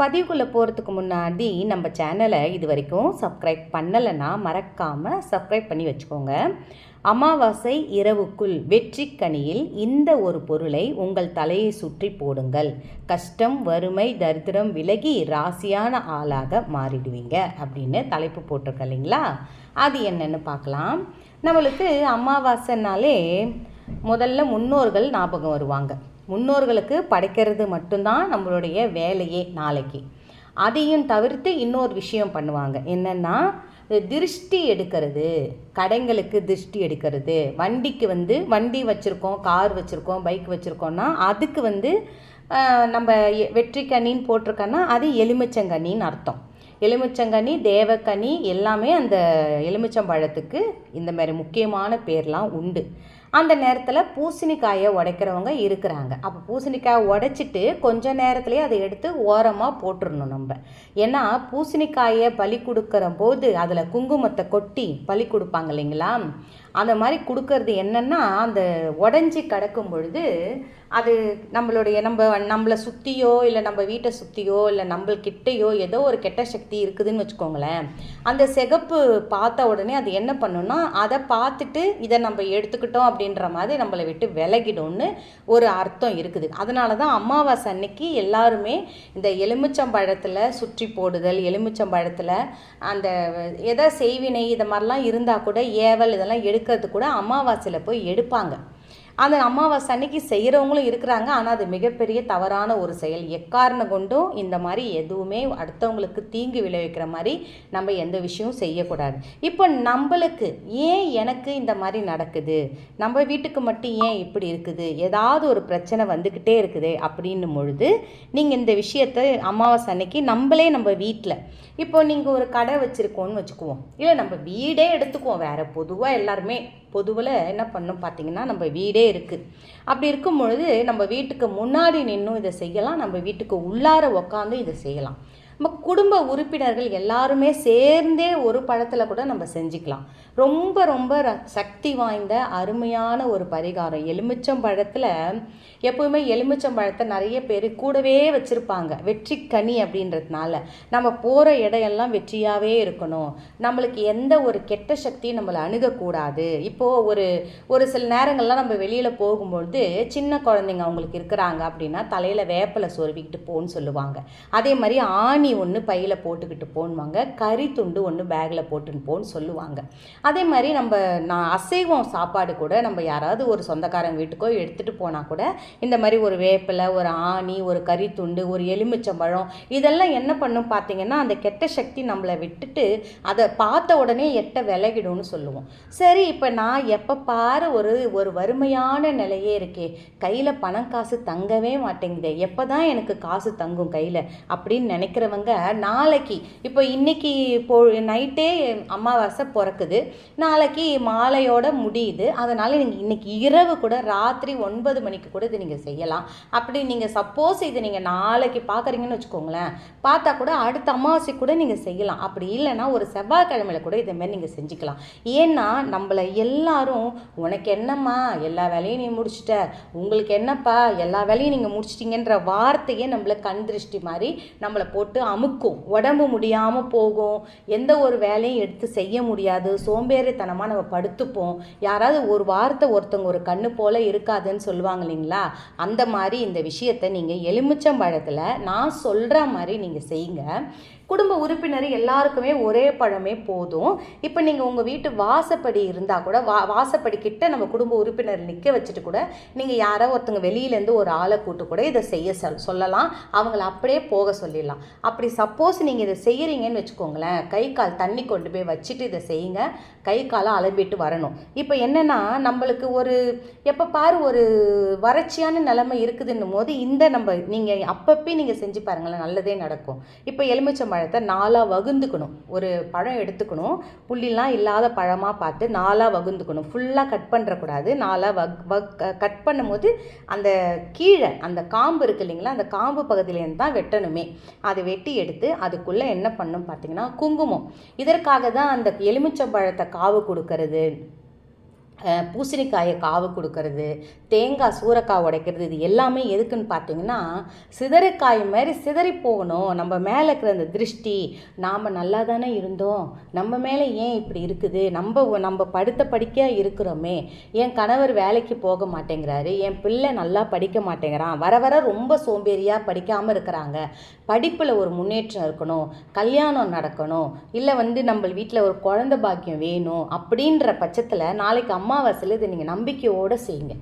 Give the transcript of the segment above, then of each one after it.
பதிவுக்குள்ளே போகிறதுக்கு முன்னாடி நம்ம சேனலை இது வரைக்கும் சப்ஸ்கிரைப் பண்ணலைன்னா மறக்காமல் சப்ஸ்கிரைப் பண்ணி வச்சுக்கோங்க. அமாவாசை இரவுக்குள் வெற்றி கனியில் இந்த ஒரு பொருளை உங்கள் தலையை சுற்றி போடுங்கள். கஷ்டம் வறுமை தரித்திரம் விலகி ராசியான ஆளாக மாறிடுவீங்க அப்படின்னு தலைப்பு போட்டிருக்க இல்லைங்களா? அது என்னென்னு பார்க்கலாம். நம்மளுக்கு அமாவாசைனாலே முதல்ல முன்னோர்கள் ஞாபகம் வருவாங்க. முன்னோர்களுக்கு படைக்கிறது மட்டும்தான் நம்மளுடைய வேலையே நாளைக்கு. அதையும் தவிர்த்து இன்னொரு விஷயம் பண்ணுவாங்க. என்னென்னா திருஷ்டி எடுக்கிறது கடைங்களுக்கு திருஷ்டி எடுக்கிறது. வண்டிக்கு வந்து வண்டி வச்சுருக்கோம் கார் வச்சுருக்கோம் பைக் வச்சுருக்கோம்னா அதுக்கு வந்து நம்ம வெற்றிக்கண்ணின்னு வெற்றிக்கனின்னு போட்டிருக்கோன்னா அது எலுமிச்சங்கனின்னு அர்த்தம். எலுமிச்சங்கனி தேவக்கனி எல்லாமே அந்த எலுமிச்சம்பழத்துக்கு இந்த மாதிரி முக்கியமான பேர்லாம் உண்டு. அந்த நேரத்தில் பூசணிக்காயை உடைக்கிறவங்க இருக்கிறாங்க. அப்போ பூசணிக்காயை உடைச்சிட்டு கொஞ்ச நேரத்துலேயே அதை எடுத்து ஓரமாக போட்டுடணும் நம்ம. ஏன்னா பூசணிக்காயை பலி கொடுக்குற போது அதில் குங்குமத்தை கொட்டி பலி கொடுப்பாங்க இல்லைங்களா? அந்த மாதிரி கொடுக்கறது என்னென்னா அந்த உடஞ்சி கிடக்கும் பொழுது அது நம்மளுடைய நம்ம நம்மளை சுற்றியோ இல்லை நம்ம வீட்டை சுற்றியோ இல்லை நம்மள்கிட்டயோ ஏதோ ஒரு கெட்ட சக்தி இருக்குதுன்னு வச்சுக்கோங்களேன். அந்த சிகப்பு பார்த்த உடனே அது என்ன பண்ணுன்னா அதை பார்த்துட்டு இதை நம்ம எடுத்துக்கிட்டோம் அப்படின்ற மாதிரி நம்மளை விட்டு விலகிடும்னு ஒரு அர்த்தம் இருக்குது. அதனால தான் அமாவாசை அன்னைக்கு எல்லாருமே இந்த எலுமிச்சம்பழத்தில் சுற்றி போடுதல் எலுமிச்சம்பழத்தில் அந்த எதை செய்வினை இது மாதிரிலாம் இருந்தால் கூட ஏவல் இதெல்லாம் எடுக்கிறது கூட அமாவாசையில் போய் எடுப்பாங்க. அந்த அமாவாசை அன்னைக்கு செய்கிறவங்களும் இருக்கிறாங்க. ஆனால் அது மிகப்பெரிய தவறான ஒரு செயல். எக்காரணம் கொண்டும் இந்த மாதிரி எதுவுமே அடுத்தவங்களுக்கு தீங்கு விளைவிக்கிற மாதிரி நம்ம எந்த விஷயமும் செய்யக்கூடாது. இப்போ நம்மளுக்கு ஏன் எனக்கு இந்த மாதிரி நடக்குது? நம்ம வீட்டுக்கு மட்டும் ஏன் இப்படி இருக்குது? ஏதாவது ஒரு பிரச்சனை வந்துக்கிட்டே இருக்குது அப்படின்னும் பொழுது நீங்கள் இந்த விஷயத்தை அமாவாசை அன்னைக்கு நம்மளே நம்ம வீட்டில் இப்போ நீங்கள் ஒரு கடை வச்சுருக்கோன்னு வச்சுக்குவோம். இல்லை நம்ம வீடே எடுத்துக்குவோம். வேறு பொதுவாக எல்லாருமே பொதுவில் என்ன பண்ணணும் பார்த்தீங்கன்னா நம்ம வீடே இருக்குது அப்படி இருக்கும் பொழுது நம்ம வீட்டுக்கு முன்னாடி நின்றும் இதை செய்யலாம் நம்ம வீட்டுக்கு உள்ளார உக்காந்து இதை செய்யலாம். நம்ம குடும்ப உறுப்பினர்கள் எல்லாருமே சேர்ந்தே ஒரு பழத்தில் கூட நம்ம செஞ்சுக்கலாம். ரொம்ப ரொம்ப சக்தி வாய்ந்த அருமையான ஒரு பரிகாரம். எலுமிச்சம் பழத்தில் எப்போவுமே எலுமிச்சம் பழத்தை நிறைய பேர் கூடவே வச்சுருப்பாங்க. வெற்றி கனி அப்படின்றதுனால. நம்ம போகிற இடையெல்லாம் வெற்றியாகவே இருக்கணும். நம்மளுக்கு எந்த ஒரு கெட்ட சக்தியும் நம்மளை அணுகக்கூடாது. இப்போது ஒரு ஒரு சில நேரங்கள்லாம் நம்ம வெளியில் போகும்பொழுது சின்ன குழந்தைங்க அவங்களுக்கு இருக்கிறாங்க அப்படின்னா தலையில் வேப்பலை சொருவிக்கிட்டு போன்னு சொல்லுவாங்க. அதே மாதிரி ஆணி ஒன்று பையில் போட்டுக்கிட்டு போன்வாங்க கறி துண்டு ஒன்று பேக்கில் போட்டுன்னு போன்னு சொல்லுவாங்க. அதே மாதிரி நம்ம நான் அசைவம் சாப்பாடு கூட நம்ம யாராவது ஒரு சொந்தக்காரங்க வீட்டுக்கோ எடுத்துகிட்டு போனால் கூட இந்த மாதிரி ஒரு வேப்பிலை ஒரு ஆணி ஒரு கறி துண்டு ஒரு எலுமிச்சம்பழம் இதெல்லாம் என்ன பண்ணும் பார்த்தீங்கன்னா அந்த கெட்ட சக்தி நம்மளை விட்டுட்டு அதை பார்த்த உடனே எட்ட விலகிடும்னு சொல்லுவோம். சரி இப்போ நான் எப்போ பாரு ஒரு ஒரு வறுமையான நிலையே இருக்கே. கையில் பணம் காசு தங்கவே மாட்டேங்குதே. எப்போ தான் எனக்கு காசு தங்கும் கையில்? அப்படின்னு நினைக்கிறவங்க நாளைக்கு இப்போ இன்னைக்கு போ நைட்டே அமாவாசை பிறக்குது. நாளைக்கு மாலையோட முடியுது. அதனால் நீங்கள் இன்னைக்கு இரவு கூட ராத்திரி ஒன்பது மணிக்கு கூட இது நீங்கள் செய்யலாம். அப்படி நீங்கள் சப்போஸ் இது நீங்கள் நாளைக்கு பார்க்குறீங்கன்னு வச்சுக்கோங்களேன். பார்த்தா கூட அடுத்த அமாவாசை கூட நீங்கள் செய்யலாம். அப்படி இல்லைன்னா ஒரு செவ்வாய்க்கிழமையில கூட இதை நீங்கள் செஞ்சுக்கலாம். ஏன்னா நம்மளை எல்லாரும் உனக்கு என்னம்மா? எல்லா வேலையும் நீ முடிச்சிட்ட. உங்களுக்கு என்னப்பா? எல்லா வேலையும் நீங்கள் முடிச்சிட்டிங்கன்ற வார்த்தையே நம்மளை கண் திருஷ்டி மாதிரி நம்மளை போட்டு அமுக்கும். உடம்பு முடியாமல் போகும். எந்த ஒரு வேலையும் எடுத்து செய்ய முடியாது. சோம்பேறித்தனமாக நம்ம படுத்துப்போம். யாராவது ஒரு வார்த்தை ஒருத்தவங்க ஒரு கண்ணு போல் இருக்காதுன்னு சொல்லுவாங்க இல்லைங்களா? அந்த மாதிரி இந்த விஷயத்தை நீங்கள் எலுமிச்சம்பழத்தில் நான் சொல்கிற மாதிரி நீங்கள் செய்யுங்க. குடும்ப உறுப்பினர் எல்லாருக்குமே ஒரே பழமே போதும். இப்போ நீங்கள் உங்கள் வீட்டு வாசப்படி இருந்தால் கூட வா வாசப்படி கிட்ட நம்ம குடும்ப உறுப்பினர் நிற்க வச்சுட்டு கூட நீங்கள் யாரோ ஒருத்தங்க வெளியிலேருந்து ஒரு ஆளை கூட்டு கூட இதை செய்ய சொல் சொல்லலாம். அவங்கள அப்படியே போக சொல்லிடலாம். அப்படி சப்போஸ் நீங்கள் இதை செய்கிறீங்கன்னு வச்சுக்கோங்களேன். கை கால் தண்ணி கொண்டு போய் வச்சுட்டு இதை செய்யுங்க. கை காலை அலம்பிட்டு வரணும். இப்போ என்னென்னா நம்மளுக்கு ஒரு எப்போ பாரு ஒரு வறட்சியான நிலைமை இருக்குதுன்னும் போது இந்த நம்ம நீங்கள் அப்பப்போ நீங்கள் செஞ்சு பாருங்களேன் நல்லதே நடக்கும். இப்போ எலுமிச்சம்பழம் பழத்தை நாலாக வகுந்துக்கணும். ஒரு பழம் எடுத்துக்கணும். புள்ளிலாம் இல்லாத பழமாக பார்த்து நாலாக வகுந்துக்கணும். ஃபுல்லாக கட் பண்ணுறக்கூடாது நாலாக வக் வக் கட் பண்ணும்போது அந்த கீழே அந்த காம்பு இருக்கு இல்லைங்களா அந்த காம்பு பகுதியிலேருந்து தான் வெட்டணுமே. அதை வெட்டி எடுத்து அதுக்குள்ளே என்ன பண்ணும் பார்த்தீங்கன்னா குங்குமம். இதற்காக தான் அந்த எலுமிச்சம்பழத்தை காவு கொடுக்கறது. பூசணிக்காயை காவு கொடுக்கறது தேங்காய் சூறைக்காய் உடைக்கிறது இது எல்லாமே எதுக்குன்னு பார்த்தீங்கன்னா சிதறிக்காய் மாதிரி சிதறி போகணும். நம்ம மேலே இருக்கிற அந்த திருஷ்டி நாம் நல்லா தானே இருந்தோம். நம்ம மேலே ஏன் இப்படி இருக்குது? நம்ம நம்ம படுத்த படிக்க இருக்கிறோமே. என் கணவர் வேலைக்கு போக மாட்டேங்கிறாரு. என் பிள்ளை நல்லா படிக்க மாட்டேங்கிறான். வர வர ரொம்ப சோம்பேறியாக படிக்காமல் இருக்கிறாங்க. படிப்பில் ஒரு முன்னேற்றம் இருக்கணும். கல்யாணம் நடக்கணும். இல்லை வந்து நம்ம வீட்டில் ஒரு குழந்த பாக்கியம் வேணும் அப்படின்ற பட்சத்தில் நாளைக்கு அம்மா அமாவாசையில் இதை நீங்கள் நம்பிக்கையோடு செய்யுங்க.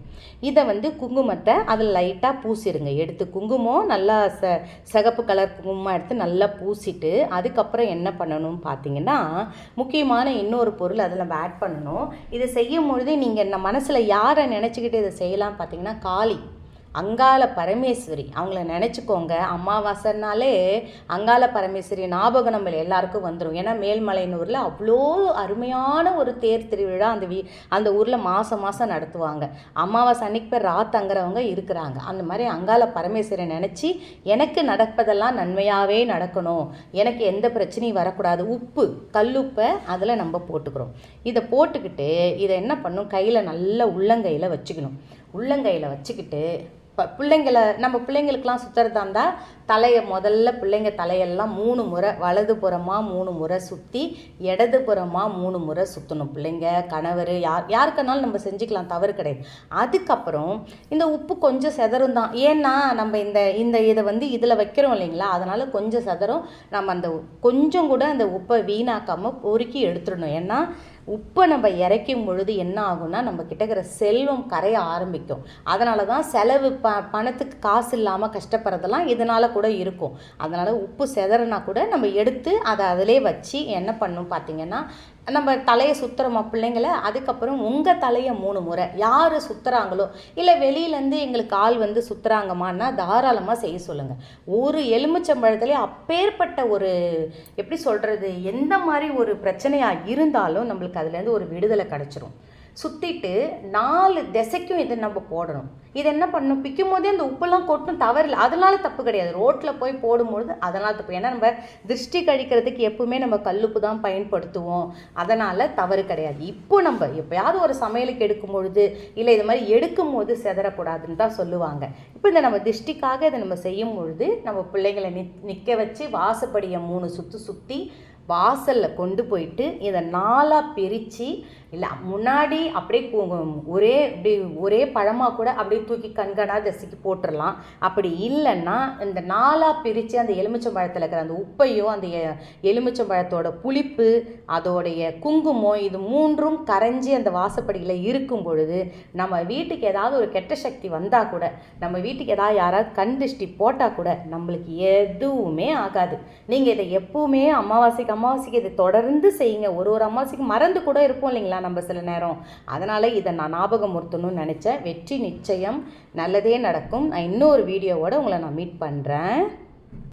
இதை வந்து குங்குமத்தை அதில் லைட்டாக பூசிடுங்க. எடுத்து குங்குமம் நல்லா ச சிகப்பு கலர் குங்குமமாக எடுத்து நல்லா பூசிட்டு அதுக்கப்புறம் என்ன பண்ணணும்னு பார்த்தீங்கன்னா முக்கியமான இன்னொரு பொருள் அதில் நம்ம ஆட் பண்ணணும். இதை செய்யும் பொழுது நீங்கள் நம்ம மனசில் யாரை நினச்சிக்கிட்டு இதை செய்யலாம் பார்த்தீங்கன்னா காளி. அங்காள பரமேஸ்வரி. அவங்கள நினச்சிக்கோங்க. அமாவாசைனாலே அங்காள பரமேஸ்வரி ஞாபகம் நம்ம எல்லாருக்கும் வந்துடும் ஏன்னா மேல்மலையனூரில் அவ்வளோ அருமையான ஒரு தேர் திருவிழா அந்த வீ அந்த ஊரில் மாதம் மாதம் நடத்துவாங்க. அமாவாசை அன்னைக்கு பேர் ராத்தங்கிறவங்க இருக்கிறாங்க. அந்த மாதிரி அங்காள பரமேஸ்வரி நினச்சி எனக்கு நடப்பதெல்லாம் நன்மையாகவே நடக்கணும். எனக்கு எந்த பிரச்சனையும் வரக்கூடாது. உப்பு கல்லுப்பை அதில் நம்ம போட்டுக்கிறோம். இதை போட்டுக்கிட்டு இதை என்ன பண்ணும்? கையில் நல்ல உள்ளங்கையில் வச்சுக்கணும். உள்ளங்கையில் வச்சுக்கிட்டு பிள்ளைங்களை நம்ம பிள்ளைங்களுக்கெல்லாம் சுற்றுறதா இருந்தால் தலையை முதல்ல பிள்ளைங்க தலையெல்லாம் மூணு முறை வலது புறமாக மூணு முறை சுற்றி இடது புறமாக மூணு முறை சுற்றணும் பிள்ளைங்க கணவர் யார் யாருக்கனாலும் நம்ம செஞ்சுக்கலாம் தவறு கிடையாது. அதுக்கப்புறம் இந்த உப்பு கொஞ்சம் செதறும் தான். ஏன்னா நம்ம இந்த இந்த இதை வந்து இதில் வைக்கிறோம் இல்லைங்களா? அதனால் கொஞ்சம் செதறும். நம்ம அந்த கொஞ்சம் கூட அந்த உப்பை வீணாக்காமல் பொறுக்கி எடுத்துடணும். ஏன்னா உப்பை நம்ம இறைக்கும் பொழுது என்ன ஆகும்னா நம்ம கிட்ட இருக்கிற செல்வம் கரைய ஆரம்பிக்கும். அதனால தான் செலவு ப பணத்துக்கு காசு இல்லாமல் கஷ்டப்படுறதெல்லாம் இதனால் கூட இருக்கும். அதனால் உப்பு செதறனா கூட நம்ம எடுத்து அதை அதிலே வச்சு என்ன பண்ணும் பார்த்தீங்கன்னா நம்ம தலையை சுற்றுறோமா பிள்ளைங்கள? அதுக்கப்புறம் உங்கள் தலையை மூணு முறை. யார் சுற்றுறாங்களோ இல்லை வெளியிலேருந்து எங்களுக்கு ஆள் வந்து சுற்றுறாங்கம்மான்னா தாராளமாக செய்ய சொல்லுங்கள் ஒரு எலுமிச்சம்பழத்துலேயே அப்பேற்பட்ட ஒரு எப்படி சொல்கிறது எந்த மாதிரி ஒரு பிரச்சனையாக இருந்தாலும் நம்மளுக்கு அதுலேருந்து ஒரு விடுதலை கிடச்சிரும். சுற்றிட்டு நாலு திசைக்கும் இதை நம்ம போடணும். இது என்ன பண்ணணும்? பிக்கும் போதே அந்த உப்பெல்லாம் கொட்டும் தவறில்லை. அதனால தப்பு கிடையாது. ரோட்டில் போய் போடும்பொழுது அதனால் தப்பு. ஏன்னா நம்ம திருஷ்டி கழிக்கிறதுக்கு எப்பவுமே நம்ம கல்லுப்பு தான் பயன்படுத்துவோம். அதனால் தவறு கிடையாது. இப்போ நம்ம எப்போயாவது ஒரு சமையலுக்கு எடுக்கும் பொழுது இல்லை இது மாதிரி எடுக்கும் போது செதறக்கூடாதுன்னு தான் சொல்லுவாங்க. இப்போ இந்த நம்ம திருஷ்டிக்காக இதை நம்ம செய்யும் பொழுது நம்ம பிள்ளைங்களை நி நிற்க வச்சு வாசப்படியை மூணு சுற்று சுற்றி வாசலில் கொண்டு போயிட்டு இதை நாலாக பிரித்து இல்லை முன்னாடி அப்படியே கு- ஒரே இப்படி ஒரே பழமாக கூட அப்படியே தூக்கி கண்கணாக தசிக்கு போட்டுடலாம் அப்படி இல்லைன்னா இந்த நாலாக பிரித்து அந்த எலுமிச்சம்பழத்தில் இருக்கிற அந்த உப்பையும் அந்த எலுமிச்சம்பழத்தோட புளிப்பு அதோடைய குங்குமம் இது மூன்றும் கரைஞ்சி அந்த வாசப்படியில் இருக்கும் பொழுது நம்ம வீட்டுக்கு ஏதாவது ஒரு கெட்ட சக்தி வந்தால் கூட நம்ம வீட்டுக்கு ஏதாவது யாராவது கண் திருஷ்டி போட்டால் கூட நம்மளுக்கு எதுவுமே ஆகாது. நீங்கள் இதை எப்பவுமே அமாவாசைக்கு அமாவாசைக்கு இதை தொடர்ந்து செய்யுங்க. ஒரு ஒரு அமாவாசைக்கு மறந்து கூட இருப்போம் இல்லைங்களா நம்ம சில நேரம். அதனால் இதை நான் ஞாபகம் உறுத்தணும்னு நினச்சேன். வெற்றி நிச்சயம். நல்லதே நடக்கும். நான் இன்னொரு வீடியோவோடு உங்களை நான் மீட் பண்ணுறேன்